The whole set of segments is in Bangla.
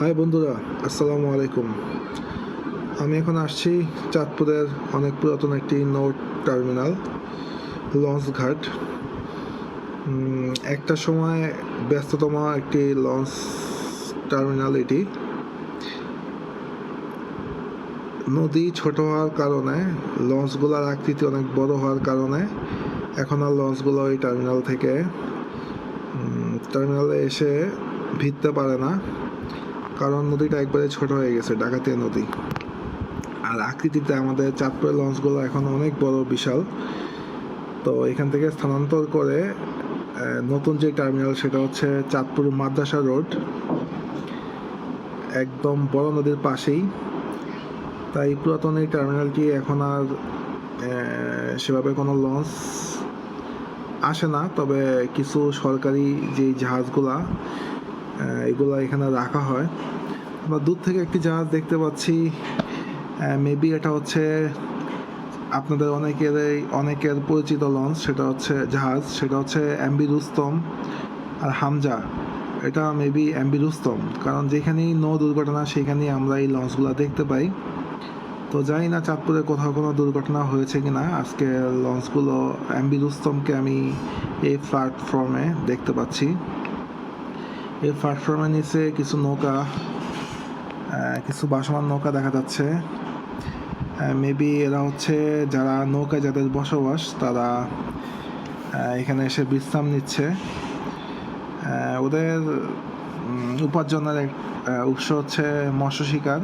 হাই বন্ধুরা, আসসালামু আলাইকুম। আমি এখন আসছি চাঁদপুরের অনেক পুরাতন একটি নোট টার্মিনাল লঞ্চ ঘাট একটা সময় ব্যস্ততম একটি লঞ্চ টার্মিনাল এটি। নদী ছোট হওয়ার কারণে লঞ্চগুলোর আকৃতি অনেক বড় হওয়ার কারণে, এখন আর লঞ্চগুলো এই টার্মিনাল থেকে টার্মিনালে এসে ভিড়তে পারে না। কারণ নদীটা একবারে ছোট হয়ে গেছে, ডাকাতিয়া নদী। আর আকৃতিতে আমাদের চাঁদপুরের লঞ্চগুলো এখন অনেক বড়, বিশাল। তো এখান থেকে স্থানান্তর করে নতুন যে টার্মিনাল সেটা হচ্ছে চাঁদপুর মাদ্রাসা রোড। একদম বড় নদীর পাশেই। তাই পুরাতন এই টার্মিনালটি এখন আর সেভাবে কোনো লঞ্চ আসে না। তবে কিছু সরকারি যে জাহাজগুলা এগুলা এখানে রাখা হয়। আমরা দূর থেকে একটি জাহাজ দেখতে পাচ্ছি। মেবি এটা হচ্ছে আপনাদের অনেকের অনেকের পরিচিত লঞ্চ সেটা হচ্ছে জাহাজ, সেটা হচ্ছে এমবি রুস্তম আর হামজা এটা মেবি এমবি রুস্তম কারণ যেখানেই নৌ দুর্ঘটনা, সেখানেই আমরা এই লঞ্চগুলো দেখতে পাই। তো জানি না চাঁদপুরে কোথাও কোনো দুর্ঘটনা হয়েছে কি না আজকে লঞ্চগুলো এমবি রুস্তমকে আমি এই প্ল্যাটফর্মে দেখতে পাচ্ছি। এই প্ল্যাটফর্মের নিচে কিছু নৌকা কিছু বাসমান নৌকা দেখা যাচ্ছে। মেবি এরা হচ্ছে যারা নৌকায় যাদের বসবাস, তারা এখানে এসে বিশ্রাম নিচ্ছে। ওদের উপার্জনের এক উৎস হচ্ছে মৎস্য শিকার।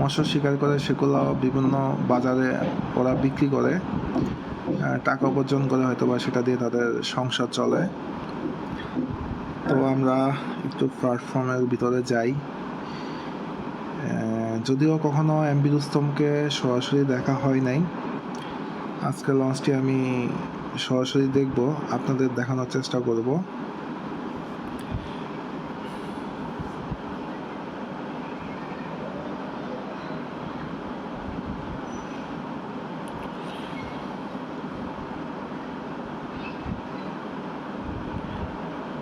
মৎস্য শিকার করে সেগুলো বিভিন্ন বাজারে ওরা বিক্রি করে। টাকা উপার্জন করে হয়তো বা সেটা দিয়ে তাদের সংসার চলে। তো আমরা একটু প্ল্যাটফর্মের ভিতরে যাই। যদিও কখনো এমবি রুস্তমকে সরাসরি দেখা হয় নাই। আজকে লঞ্চটি আমি সরাসরি দেখব, আপনাদের দেখানোর চেষ্টা করব।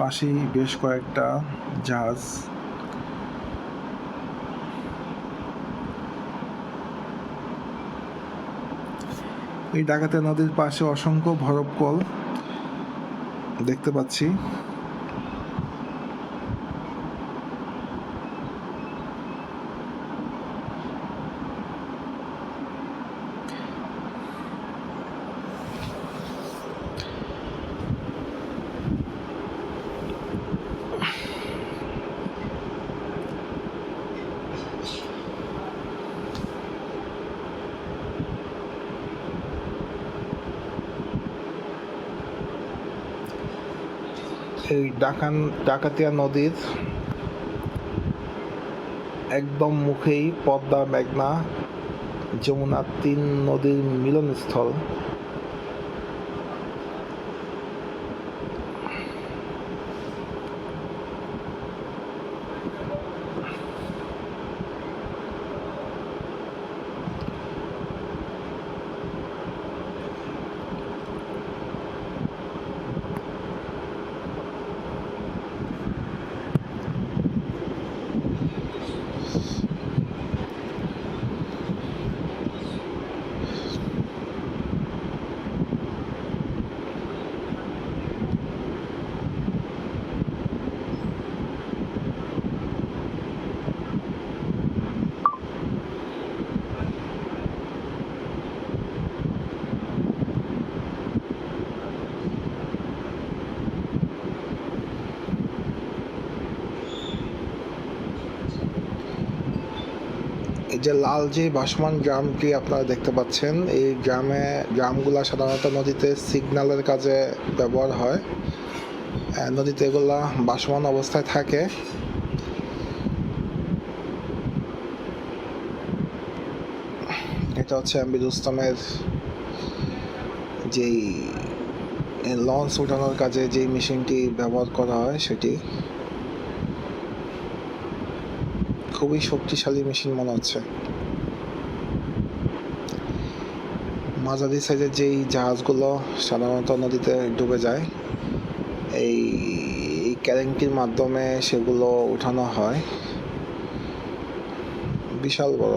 পাশেই বেশ কয়েকটা জাহাজ। এই ডাকাতে নদীর পাশে অসংখ্য ভরব কল দেখতে পাচ্ছি। এই ডাকান ডাকাতিয়া নদীর একদম মুখেই পদ্মা মেঘনা যমুনা তিন নদীর মিলনস্থল। যে লাল যে ভাসমান গ্রামটি আপনারা দেখতে পাচ্ছেন, এই গ্রামে, গ্রামগুলা সাধারণত নদীতে সিগন্যালের কাজে ব্যবহার হয়। নদীতে এগুলা বাসমান অবস্থায় থাকে। এটা হচ্ছে আম্বির রুস্তমের যেই লঞ্চ উঠানোর কাজে যেই মেশিনটি ব্যবহার করা হয় সেটি। খুবই শক্তিশালী মেশিন মনে হচ্ছে। মাঝারি সাইজের যেই জাহাজগুলো সাধারণত নদীতে ডুবে যায়, এই ক্যারেন্টির মাধ্যমে সেগুলো উঠানো হয়। বিশাল বড়।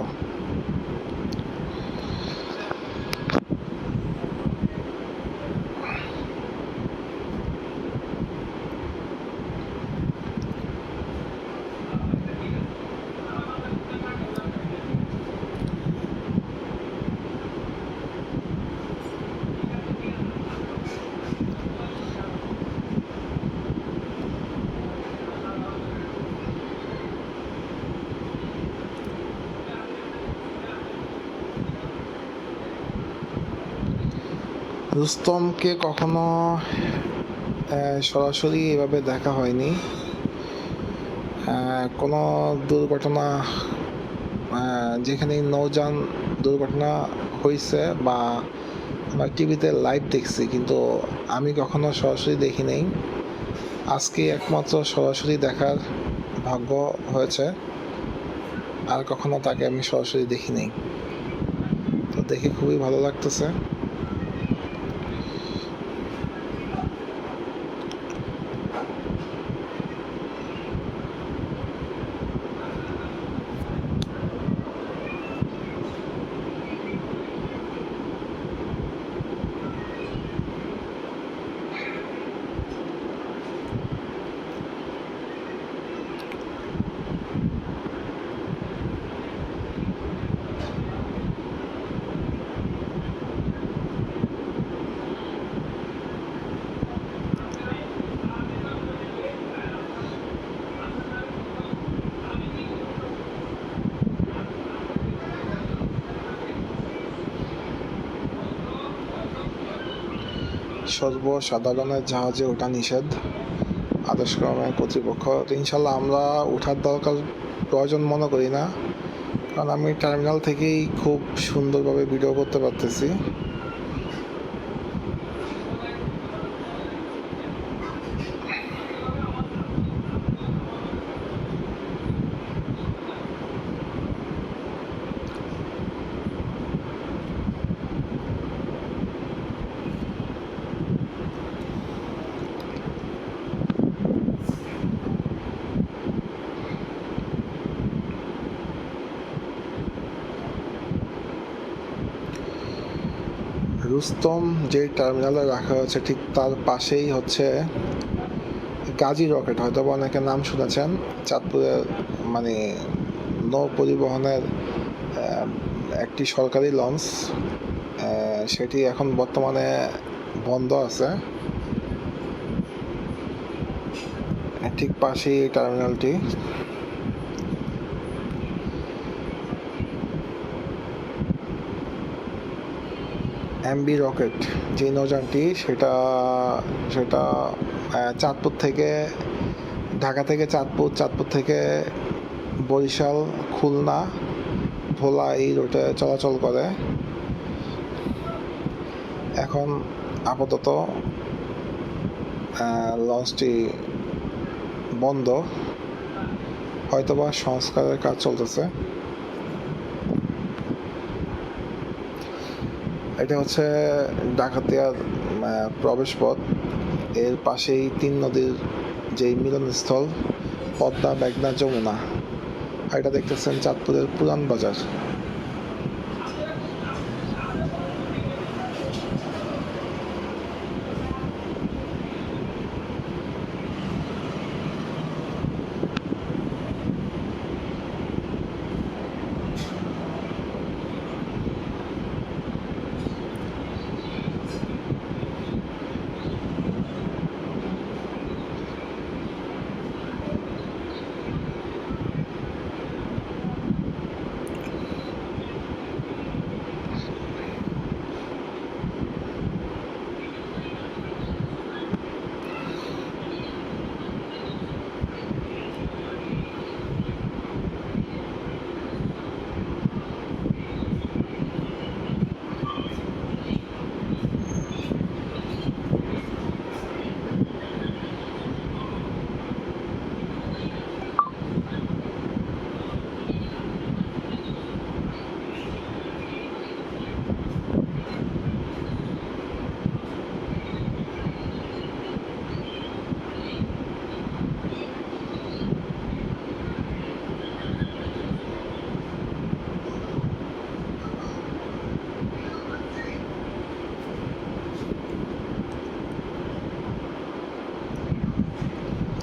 রুস্তমকে কখনো সরাসরি এভাবে দেখা হয়নি। কোনো দুর্ঘটনা যেখানে নৌযান দুর্ঘটনা হয়েছে বা আমরা টিভিতে লাইভ দেখছি, কিন্তু আমি কখনো সরাসরি দেখি নাই। আজকে একমাত্র সরাসরি দেখার ভাগ্য হয়েছে, আর কখনো তাকে আমি সরাসরি দেখি নাই। তো দেখে খুবই ভালো লাগতেছে। সর্বসাধারণের জাহাজে ওঠা নিষেধ। আদেশক্রমে কর্তৃপক্ষ তো ইনশাল্লাহ আমরা ওঠার দরকার প্রয়োজন মনে করি না। কারণ আমি টার্মিনাল থেকেই খুব সুন্দরভাবে ভিডিও করতে পারতেছি। রুস্তম যে টার্মিনালে রাখা হয়েছে, ঠিক তার পাশেই হচ্ছে গাজী রকেট হয়তো বা অনেকে নাম শুনেছেন চাঁদপুরের মানে নৌ পরিবহনের একটি সরকারি লঞ্চ সেটি এখন বর্তমানে বন্ধ আছে। ঠিক পাশেই টার্মিনালটি এমবি রকেট, যে নৌযানটি সেটা সেটা চাঁদপুর থেকে, ঢাকা থেকে চাঁদপুর চাঁদপুর থেকে বরিশাল, খুলনা, ভোলা এই রুটে চলাচল করে। এখন আপাতত লঞ্চটি বন্ধ। হয়তোবা সংস্কারের কাজ চলতেছে। এটা হচ্ছে ডাকাতিয়ার প্রবেশপথ। এর পাশেই তিন নদীর যেই মিলনস্থল, পদ্মা, মেঘনা, যমুনা। এটা দেখতেছেন চাঁদপুরের পুরান বাজার।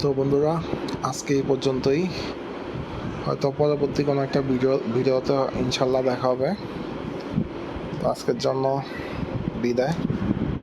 তো বন্ধুরা, আজকে এই পর্যন্তই। হয়তো পরবর্তী কোনো একটা ভিডিও, ভিডিওতে ইনশাল্লাহ দেখা হবে। তো আজকের জন্য বিদায়।